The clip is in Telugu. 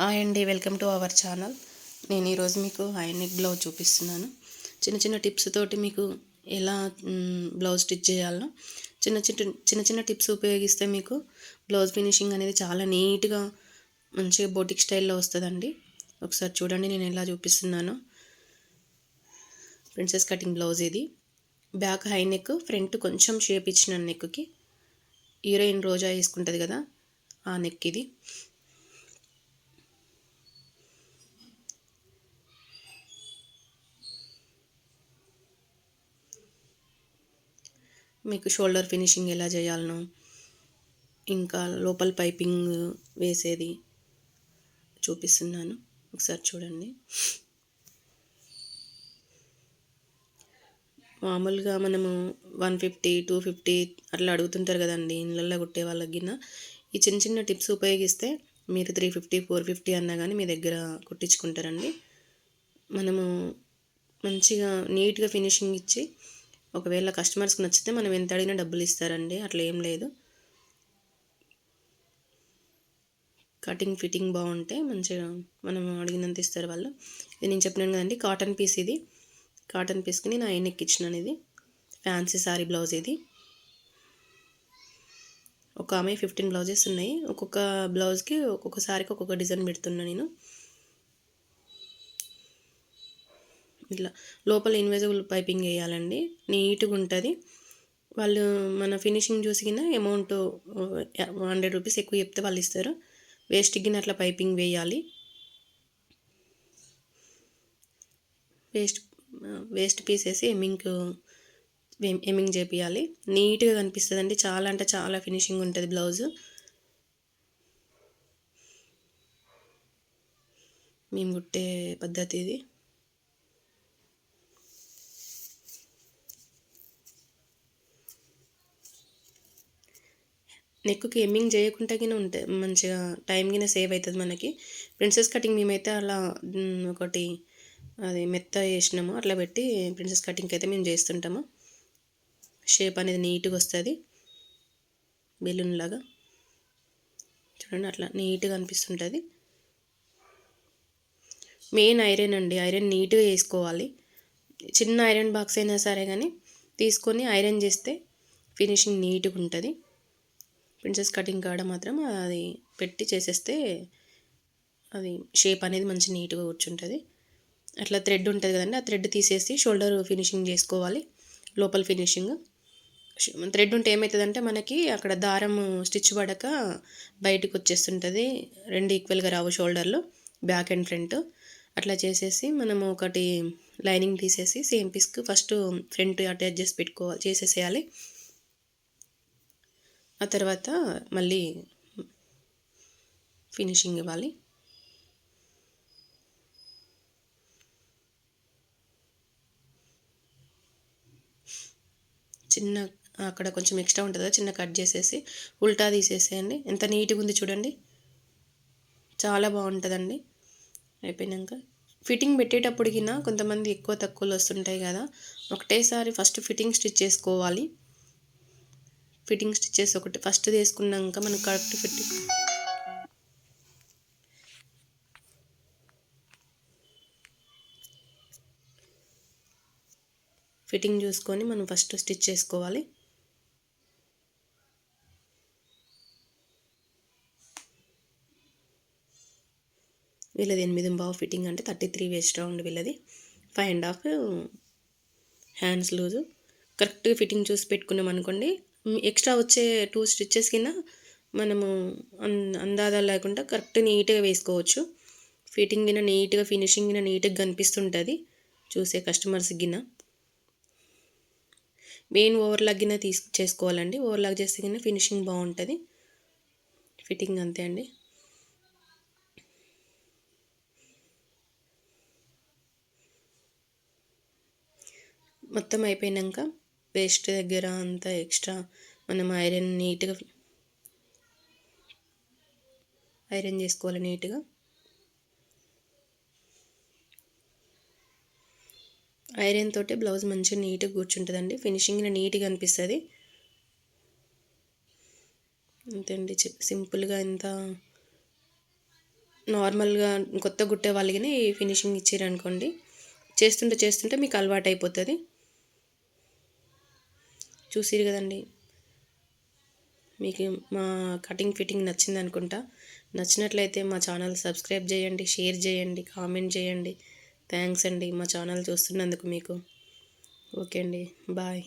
హాయ్ అండి వెల్కమ్ టు అవర్ ఛానల్. నేను ఈరోజు మీకు హై నెక్ బ్లౌజ్ చూపిస్తున్నాను. చిన్న చిన్న టిప్స్ తోటి మీకు ఎలా బ్లౌజ్ స్టిచ్ చేయాలో చిన్న చిన్న చిన్న చిన్న టిప్స్ ఉపయోగిస్తే మీకు బ్లౌజ్ ఫినిషింగ్ అనేది చాలా నీట్గా మంచిగా బోటిక్ స్టైల్లో వస్తుందండి. ఒకసారి చూడండి నేను ఎలా చూపిస్తున్నాను. ప్రిన్సెస్ కటింగ్ బ్లౌజ్ ఇది. బ్యాక్ హై నెక్ ఫ్రంట్ కొంచెం షేప్ ఇచ్చిన నెక్కి హీరోయిన్ రోజా వేసుకుంటుంది కదా ఆ నెక్ ఇది. మీకు షోల్డర్ ఫినిషింగ్ ఎలా చేయాలనో ఇంకా లోపల పైపింగ్ వేసేది చూపిస్తున్నాను. ఒకసారి చూడండి. మామూలుగా మనము వన్ ఫిఫ్టీ టూ ఫిఫ్టీ అట్లా అడుగుతుంటారు కదండి ఇళ్ళల్లో కుట్టే వాళ్ళకి ఈ చిన్న చిన్న టిప్స్ ఉపయోగిస్తే మీరు త్రీ ఫిఫ్టీ ఫోర్ ఫిఫ్టీ అన్నా కానీ మీ దగ్గర కుట్టించుకుంటారండి. మనము మంచిగా నీట్గా ఫినిషింగ్ ఇచ్చి ఒకవేళ కస్టమర్స్కి నచ్చితే మనం ఎంత అడిగినా డబ్బులు ఇస్తారండి. అట్లా ఏం లేదు. కటింగ్ ఫిట్టింగ్ బాగుంటే మంచిగా మనం అడిగినంత ఇస్తారు వాళ్ళు. ఇది నేను చెప్పినాను కదండి కాటన్ పీస్ ఇది. కాటన్ పీస్కి నేను ఐన్ ఎక్కిచ్చినాను ఇది. ఫ్యాన్సీ సారీ బ్లౌజ్ ఇది. ఒక ఆమె ఫిఫ్టీన్ బ్లౌజెస్ ఉన్నాయి. ఒక్కొక్క బ్లౌజ్కి ఒక్కొక్క సారీకి ఒక్కొక్క డిజైన్ పెడుతున్నా నేను. ఇట్లా లోపల ఇన్విజిబుల్ పైపింగ్ వేయాలండి. నీట్గా ఉంటుంది. వాళ్ళు మన ఫినిషింగ్ చూసి కింద అమౌంట్ హండ్రెడ్ రూపీస్ ఎక్కువ చెప్తే వాళ్ళు ఇస్తారు. వేస్ట్ గిన్నె అట్లా పైపింగ్ వేయాలి. వేస్ట్ వేస్ట్ పీస్ వేసి ఎమ్మింగ్ ఎమ్మింగ్ చేపియాలి. నీట్గా కనిపిస్తుంది అండి చాలా అంటే చాలా ఫినిషింగ్ ఉంటుంది బ్లౌజ్ మేము కుట్టే పద్ధతి ఇది. నెక్కి ఎమ్మింగ్ చేయకుండా కింద మంచిగా టైం కింద సేవ్ అవుతుంది మనకి. ప్రిన్సెస్ కటింగ్ మేమైతే అలా ఒకటి అది మెత్త వేసినాము అట్లా పెట్టి ప్రిన్సెస్ కటింగ్కి అయితే మేము చేస్తుంటాము షేప్ అనేది నీట్గా వస్తుంది. బెలూన్ లాగా. చూడండి అట్లా నీట్గా అనిపిస్తుంటుంది. మెయిన్ ఐరన్ అండి ఐరన్ నీట్గా వేసుకోవాలి. చిన్న ఐరన్ బాక్స్ అయినా సరే కానీ తీసుకొని ఐరన్ చేస్తే ఫినిషింగ్ నీట్గా ఉంటుంది. ప్రిన్సెస్ కటింగ్ కాడ మాత్రం అది పెట్టి చేసేస్తే అది షేప్ అనేది మంచి నీట్గా కూర్చుంటుంది. అట్లా థ్రెడ్ ఉంటుంది కదండి ఆ థ్రెడ్ తీసేసి షోల్డర్ ఫినిషింగ్ చేసుకోవాలి లోపల ఫినిషింగ్. థ్రెడ్ ఉంటే ఏమవుతుందంటే మనకి అక్కడ దారం స్టిచ్ పడక బయటకు వచ్చేస్తుంటుంది రెండు ఈక్వల్గా రావు షోల్డర్లో బ్యాక్ అండ్ ఫ్రంట్. అట్లా చేసేసి మనము ఒకటి లైనింగ్ తీసేసి సేమ్ పీస్కి ఫస్ట్ ఫ్రంట్ అటాచ్ చేసి పెట్టుకోవాలి చేసేసేయాలి. ఆ తర్వాత మళ్ళీ ఫినిషింగ్ ఇవ్వాలి. చిన్న అక్కడ కొంచెం ఎక్స్ట్రా ఉంటుంది? కదా చిన్న కట్ చేసేసి ఉల్టా తీసేసేయండి. ఎంత నీట్గా ఉంది చూడండి. చాలా బాగుంటుందండి. అయిపోయినాక ఫిట్టింగ్ పెట్టేటప్పుడు కొంతమంది ఎక్కువ తక్కువలు వస్తుంటాయి కదా ఒకటేసారి ఫస్ట్ ఫిట్టింగ్ స్టిచ్ చేసుకోవాలి. ఫిట్టింగ్ స్టిచ్చెస్ ఒకటి ఫస్ట్ తీసుకున్నాక మనకు కరెక్ట్ ఫిట్టింగ్. ఫిట్టింగ్ చూసుకొని మనం ఫస్ట్ స్టిచ్ చేసుకోవాలి. వీళ్ళది ఎనిమిది బావు ఫిట్టింగ్ అంటే థర్టీ త్రీ వేస్ట్ రౌండ్ వీళ్ళది. Five and half hands loose. కరెక్ట్గా ఫిట్టింగ్ చూసి పెట్టుకున్నాం అనుకోండి ఎక్స్ట్రా వచ్చే టూ స్టిచ్చెస్ కింద మనము అన్ అందాదా లేకుండా కరెక్ట్ నీట్గా వేసుకోవచ్చు. ఫిట్టింగ్ గిన నీట్గా ఫినిషింగ్ గిన నీట్గా కనిపిస్తుంటుంది చూసే కస్టమర్స్ గిన మెయిన్ ఓవర్లాక్ గిన తీసు చేసుకోవాలండి. ఓవర్లాక్ చేస్తే గిన ఫినిషింగ్ బాగుంటుంది. ఫిట్టింగ్ అంతే అండి. మొత్తం అయిపోయినాక పేస్ట్ దగ్గర అంతా ఎక్స్ట్రా మనం ఐరన్ నీట్గా ఐరన్ చేసుకోవాలి నీట్గా. ఐరన్ తోటి బ్లౌజ్ మంచిగా నీట్గా కూర్చుంటుందండి. ఫినిషింగ్ నీట్గా అనిపిస్తుంది. అంతే అండి సింపుల్గా ఎంత నార్మల్గా కొత్త గుట్టే వాళ్ళకి ఫినిషింగ్ ఇచ్చారనుకోండి. చేస్తుంటే చేస్తుంటే మీకు అలవాటు అయిపోతుంది చూసిరు కదండి. మీకు మా కటింగ్ ఫిట్టింగ్ నచ్చింది అనుకుంటా. నచ్చినట్లయితే మా ఛానల్ సబ్స్క్రైబ్ చేయండి షేర్ చేయండి కామెంట్ చేయండి. థ్యాంక్స్ అండి మా ఛానల్ చూస్తున్నందుకు మీకు. ఓకే అండి. బాయ్.